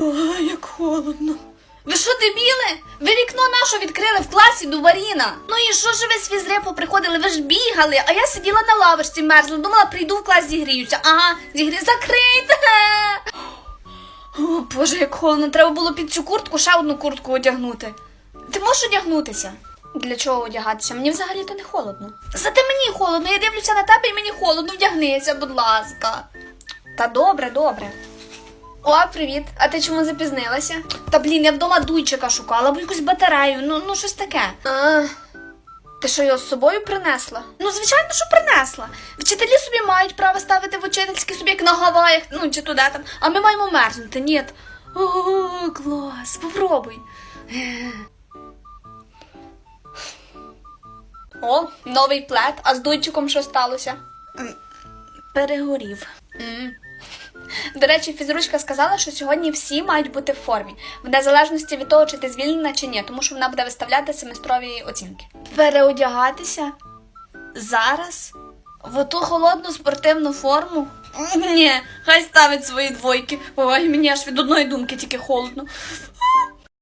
Ой, як холодно. Ви що, дебіли? Ви вікно наше відкрили в класі Дубаріна. Ну і що ж ви з фізрепу приходили? Ви ж бігали, а я сиділа на лавочці мерзла, думала, прийду в клас зігріюся. Ага, зігрі закрийте. О, Боже, як холодно, треба було під цю куртку ще одну куртку одягнути. Ти можеш одягнутися? Для чого одягатися? Мені взагалі то не холодно. Зате мені холодно, я дивлюся на тебе і мені холодно, вдягнися, будь ласка. Та добре, добре. О, привіт. А ти чому запізнилася? Та блін, я вдома дуйчика шукала, або якусь батарею, ну, ну щось таке. А, ти що його з собою принесла? Ну, звичайно, що принесла. Вчителі собі мають право ставити в учительські собі як на Гаваях, ну чи туди там, а ми маємо мерзнути. Ні. О, клас, попробуй. О, новий плед, а з дуйчиком що сталося? Перегорів. М. До речі, фізручка сказала, що сьогодні всі мають бути в формі, в незалежності від того, чи ти звільнена чи ні, тому що вона буде виставляти семестрові оцінки. Переодягатися зараз в оту холодну спортивну форму. Ні, хай ставить свої двойки. Ой, мені аж від одної думки тільки холодно.